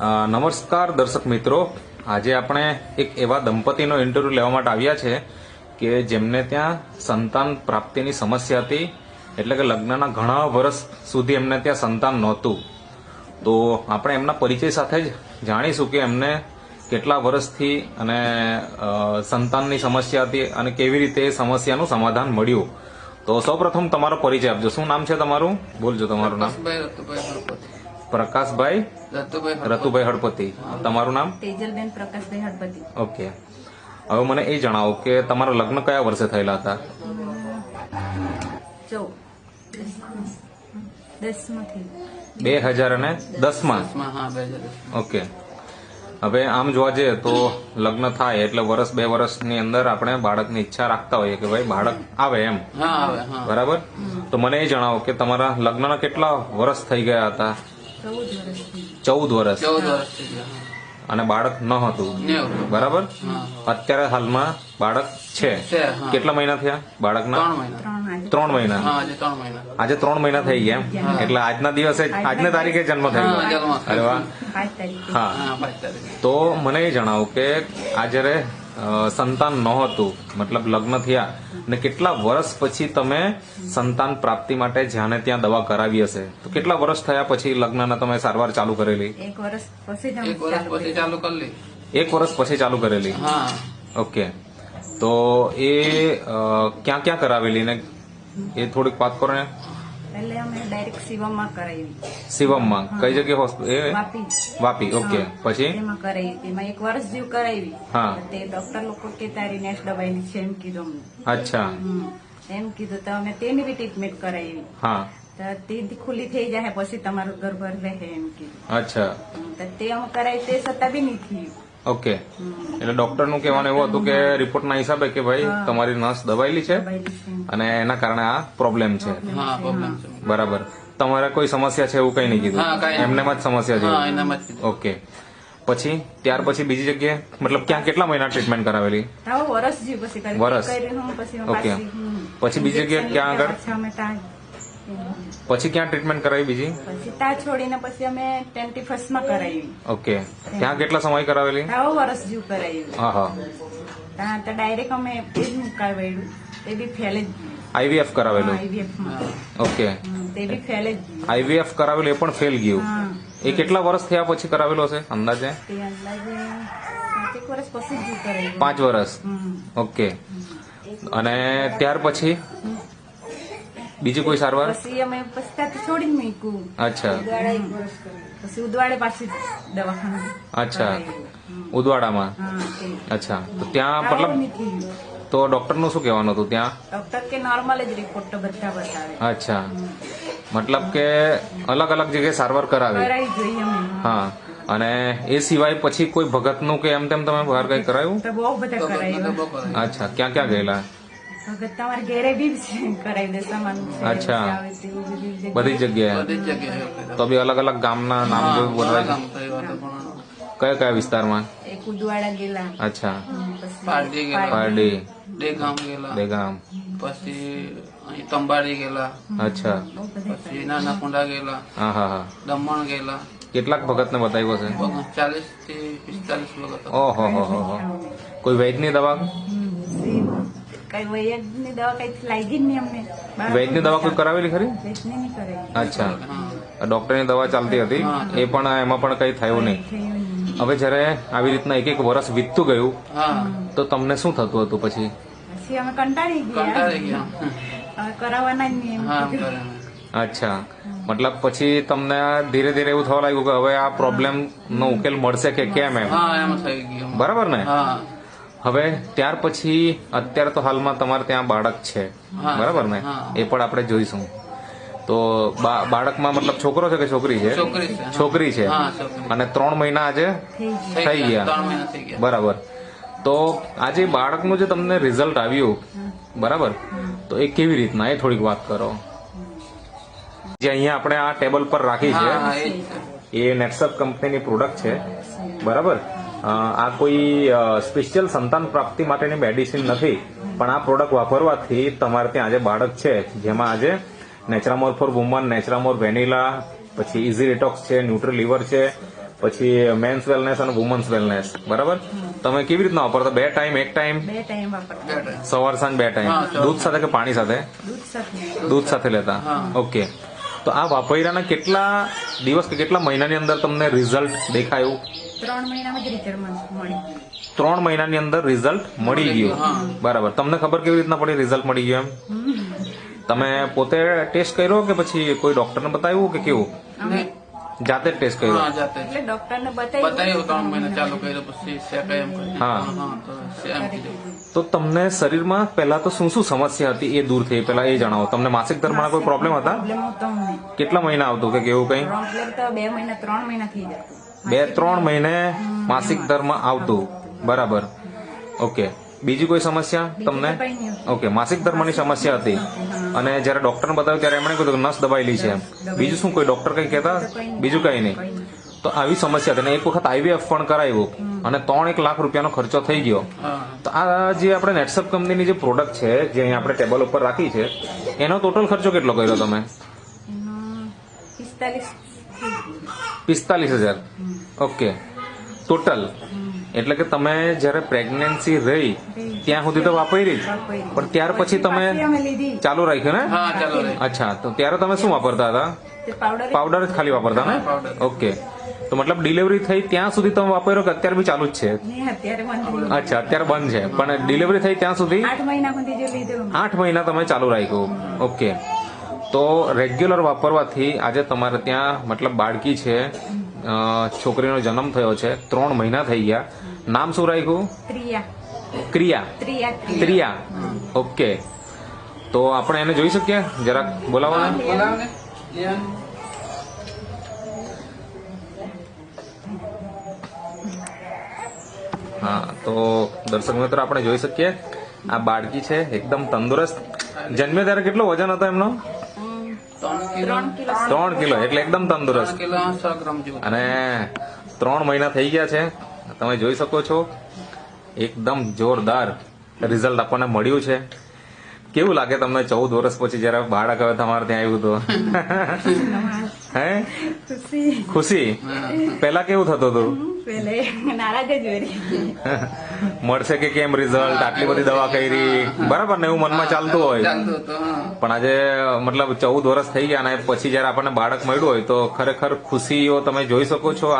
નમસ્કાર દર્શક મિત્રો. આજે આપણે એક એવા દંપતીનો ઇન્ટરવ્યુ લેવા માટે આવ્યા છે કે જેમને ત્યાં સંતાન પ્રાપ્તિની સમસ્યા હતી. એટલે કે લગ્નના ઘણા વર્ષ સુધી એમને ત્યાં સંતાન નહોતું. તો આપણે એમના પરિચય સાથે જ જાણીશું કે એમને કેટલા વર્ષથી અને સંતાનની સમસ્યા હતી અને કેવી રીતે એ સમસ્યાનું સમાધાન મળ્યું. તો સૌપ્રથમ તમારો પરિચય આપજો. શું નામ છે તમારું? બોલજો તમારું નામ. પ્રકાશભાઈ રતુભાઈ હળપતિ. તમારું નામ? તેજલબેન પ્રકાશભાઈ હળપતિ. ઓકે. હવે મને એ જણાવો કે તમારા લગ્ન કયા વર્ષે થયેલા હતા? બે હજાર અને દસમાં? ઓકે. હવે આમ જોવા જઈએ તો લગ્ન થાય એટલે વર્ષ બે વર્ષની અંદર આપણે બાળકની ઈચ્છા રાખતા હોઈએ કે ભાઈ બાળક આવે એમ. હા આવે હા. બરાબર? તો મને એ જણાવો કે તમારા લગ્નના કેટલા વર્ષ થઈ ગયા હતા? ચૌદ વર્ષ. અને બાળક ન હતું. બરાબર? અત્યારે હાલમાં બાળક છે. કેટલા મહિના થયા બાળકના? ત્રણ મહિના. આજે ત્રણ મહિના. હા આજે ત્રણ મહિના. આજે ત્રણ મહિના થઈ ગયા એમ? એટલે આજના દિવસે આજની તારીખે જન્મ જન્મ. અરે વાહ. હા. હા પાંચ તારીખે. તો મને એ જણાવો કે આ જ્યારે સંતાન નહોતું મતલબ લગ્ન થયા. ને કેટલા વર્ષ પછી તમે સંતાન પ્રાપ્તિ માટે જ્યાં ત્યાં દવા કરાવી હશે? તો કેટલા વર્ષ થયા પછી લગ્નના તમે સારવાર ચાલુ કરેલી? એક વર્ષ પછી એક વર્ષ ચાલુ પછી ચાલુ કરી એક વર્ષ પછી ચાલુ કરેલી? ઓકે. તો એ ક્યાં ક્યાં કરાવેલી ને? એ થોડીક વાત કરો ને. એટલે અમે ડાયરેક્ટ શિવમમાં કરાવી શિવમમાં? કઈ જગ્યાએ હોસ્પિટલ એ? વાપી. વાપી ઓકે પછી? એમાં કરાવી એમાં એક વર્ષ જેવું કરાવી હા. તે ડોક્ટર લોકો કે તારી નેક્સ્ટ દવાઈ છે એમ કીધું અમને. અચ્છા. હમ. એમ કીધું તો અમે તેની બી ટ્રીટમેન્ટ કરાવી હા. તો તે ખુલ્લી થઈ જાય પછી તમારું ગર્ભ રહે એમ કીધું. અચ્છા. હમ. તો તે અમે કરાવી તે છતાં બી નહીં થયું. ઓકે. એટલે ડોક્ટરનું કહેવાનું એવું હતું કે રિપોર્ટના હિસાબે કે ભાઈ તમારી નસ દબાયેલી છે અને એના કારણે આ પ્રોબ્લેમ છે. હા બરાબર. તમારે કોઈ સમસ્યા છે એવું કઈ નહીં કીધું? હા, એમનેમાં જ સમસ્યા છે. ઓકે. પછી ત્યાર પછી બીજી જગ્યાએ મતલબ ક્યાં કેટલા મહિના ટ્રીટમેન્ટ કરાવેલી? વરસ જેવું પછી કરી વરસ. કરીને હું પછી ઓકે. પછી બીજી જગ્યાએ ક્યાં આગળ? પાછા ક્યાં ટ્રીટમેન્ટ કરાવી બીજી? પછી ત્યાં છોડીને પછી અમે ટ્વેન્ટી ફર્સ્ટમાં કરાવી. ઓકે ત્યાં કેટલા સમય કરાવેલી? તાવ વર્ષ જેવું કરાવ્યું હા હા. ત્યાં તો ડાયરેક્ટ અમે એ જ મુકાવ્યું તે બી ફેલે જ આઈવીએફ કરાવેલું? ઓકે તે બી ફેલે જ આઈવીએફ કરાવેલું એ પણ ફેલ ગયું. એ કેટલા વર્ષ થયા પછી કરાવેલો છે અંદાજે? પાંચ વર્ષ ઓકે અને ત્યાર પછી? બીજી કોઈ સારવાર? પછી અમે પછી છોડીને મૂક્યું. અચ્છા. પછી ઉદવાડે પાછી દવાખાના અચ્છા. ઉદવાડામાં? અચ્છા. તો ત્યાં મતલબ તો ડોક્ટર ડોક્ટરનું શું કહેવાનું હતું ત્યાં? ડોક્ટર કે નોર્મલ જ રિપોર્ટ તો બધા બતાવે. અચ્છા. મતલબ કે અલગ અલગ જગ્યાએ સારવાર કરાવી. હા. અને એ સિવાય પછી કોઈ ભગતનું કે એમ તેમ તમે બહાર કઈ કરાયું? અચ્છા. ક્યાં ક્યાં ગયેલા? તમારે ઘેરે બી કરાવી દે સામાન. અચ્છા. બધી જગ્યાએ. બધી. તો. બી અલગ અલગ ગામના નામ જેવું બોલવાય? કયા કયા વિસ્તારમાં? અચ્છા. પારડી ગયેલા પારડી. દેગામ ગયેલા બેગામ પછી અહીં તંબાડી ગયેલા અચ્છા. પછી નાના પછી નાનાકુંડા ગયેલા હા હા હા. દમણ ગયેલા કેટલાક ભગતને બતાવ્યો છે ચાલીસથી પિસ્તાલીસ વખત ઓહો હો હો કોઈ વૈદની દવા. કઈ વૈદની દવા કઈ લાગી જ નહીં અમને. બાર દવા કોઈ કરાવેલી ખરી? વૈદની કરાવી. અચ્છા. ડોક્ટરની દવા ચાલતી હતી. એ પણ એમાં પણ કઈ થયું નહીં. હવે જ્યારે આવી રીતના એક એક વર્ષ વીતતું ગયું તો તમને શું થતું હતું પછી? પછી અમે કંટાળી ગયા. કરાવવાના જ નહીં. અચ્છા. મતલબ પછી તમને ધીરે ધીરે એવું થવા લાગ્યું કે હવે આ પ્રોબ્લેમ નો ઉકેલ મળશે કે કેમ એમ? હા એમ થઈ ગયું. બરાબર ને? હા. હવે ત્યાર પછી અત્યારે તો હાલમાં તમારે ત્યાં બાળક છે. બરાબર ને? એ પણ આપણે જોઈશું. તો બા- બાળકમાં મતલબ છોકરો છે કે છોકરી છે? છોકરી છે છોકરી છે. અને ત્રણ મહિના આજે થઈ ગયા. ત્રણ મહિના થઈ ગયા. બરાબર. તો આજે બાળકનું જે તમને રિઝલ્ટ આવ્યું બરાબર? તો એ કેવી રીતના? એ થોડીક વાત કરો. જે અહીંયા આપણે આ ટેબલ પર રાખી છે એ નેટસપ નેક્સઅપ કંપનીની પ્રોડક્ટ છે. બરાબર? આ કોઈ સ્પેશિયલ સંતાન પ્રાપ્તિ માટેની મેડિસિન નથી પણ આ પ્રોડક્ટ વાપરવાથી તમારે ત્યાં આજે બાળક છે જેમાં આજે Naturamore for woman Naturamore vanilla પછી ઇઝી ડિટોક્સ છે ન્યુટ્રી લીવર છે પછી મેન્સ વેલનેસ અને વુમન્સ વેલનેસ બરાબર? તમે કેવી રીતના વાપરતા? બે ટાઈમ એક ટાઈમ બે. સવાર સાંજ બે ટાઈમ દૂધ સાથે કે પાણી સાથે? દૂધ સાથે. લેતા? ઓકે તો આ વાપર્યાના કેટલા દિવસ કે કેટલા મહિનાની અંદર તમને રિઝલ્ટ દેખાયું? ત્રણ મહિનામાં જ રિઝલ્ટ મળી ત્રણ મહિનાની અંદર રિઝલ્ટ મળી ગયું. બરાબર. તમને ખબર કેવી રીતના પડી રિઝલ્ટ મળી ગયું એમ? તમે પોતે ટેસ્ટ કર્યો કે પછી કોઈ ડોક્ટરને બતાવ્યું કે કેવું? જાતે જ ટેસ્ટ કર્યો? હા એટલે ડોક્ટરને બતાવ્યું બતાવ્યું ત્રણ મહિના ચાલુ કર્યું પછી શેકાય એમ કરીને. હા. હા તો તમને શરીરમાં પહેલા તો શું શું સમસ્યા હતી? એ દૂર થઈ પહેલા એ જણાવો. તમને માસિક ધર્મના કોઈ પ્રોબ્લેમ હતા? કેટલા મહિના આવતું કે કેવું કઈ? બે મહિના ત્રણ મહિના થઈ જતું. બે ત્રણ મહિને માસિક ધર્મ આવતું. બરાબર. ઓકે. બીજી કોઈ સમસ્યા તમને. ઓકે. માસિક ધર્મની સમસ્યા હતી. અને જ્યારે ડોક્ટરને બતાવ્યું ત્યારે એમણે કીધું કે નસ દબાયેલી છે બીજું શું કોઈ ડોક્ટર કઈ કહેતા? બીજું કઈ નહીં. તો આવી સમસ્યા હતી. અને એક વખત આઈવીએફ પણ કરાવ્યું અને ત્રણ એક લાખ રૂપિયાનો ખર્ચો થઈ ગયો. તો આ જે આપણે નેટસપ કંપનીની જે પ્રોડક્ટ છે જે અહીંયા આપણે ટેબલ ઉપર રાખી છે એનો ટોટલ ખર્ચો કેટલો કર્યો તમે? પિસ્તાલીસ પિસ્તાલીસ હજાર. ઓકે. ટોટલ એટલે કે તમે જ્યારે પ્રેગ્નન્સી રહી ત્યાં સુધી તો વાપરી જ. વાપરી. પણ ત્યાર પછી તમે પાછી અમે લીધી. ચાલુ રાખ્યું ને? હા ચાલો રે અચ્છા તો ત્યારે તમે શું વાપરતા હતા? તે પાવડર પાવડર જ ખાલી વાપરતા ને? હા, powder. ઓકે. તો મતલબ ડિલિવરી થઈ ત્યાં સુધી તમે વાપર્યો કે અત્યારે બી ચાલુ જ છે? ને અત્યારે બંધ અચ્છા અત્યારે બંધ છે. પણ ડિલિવરી થઈ ત્યાં સુધી? આઠ મહિના સુધી જો લીધું. આઠ મહિના તમે ચાલુ રાખ્યું. ઓકે. તો રેગ્યુલર વાપરવાથી આજે તમારે ત્યાં મતલબ બાળકી છે છોકરીનો જન્મ થયો છે ત્રણ મહિના થઈ ગયા. નામ શું રાખ્યું? ક્રિયા. ક્રિયા. ત્રિયા ત્રિયા ઓકે. તો આપણે એને જોઈ શકીએ? જરાક બોલાવો ને. બોલાવ ને લિયાન. હા તો દર્શક મિત્રો આપણે જોઈ શકીએ. આ બાળકી છે એકદમ તંદુરસ્ત. જન્મે ત્યારે કેટલો વજન હતો એમનો? ત્રણ કિલો. એટલે એકદમ તંદુરસ્ત. અને ત્રણ મહિના થઈ ગયા છે. તમે જોઈ શકો છો એકદમ જોરદાર રિઝલ્ટ આપણને મળ્યું છે. કેવું લાગે તમને ચૌદ વર્ષ પછી જયારે બાળક હવે તમારે ત્યાં આવ્યું તો? હે? ખુશી. ખુશી? પેલા કેવું થતું હતું? પેલે નારાજ જ મળશે કે કેમ રિઝલ્ટ આટલી બધી દવા કરી. બરાબર ને એવું મનમાં ચાલતું હોય. પણ આજે મતલબ ચૌદ વર્ષ થઈ ગયા અને પછી જયારે આપણને બાળક મળ્યું હોય તો ખરેખર ખુશીઓ તમે જોઈ શકો છો.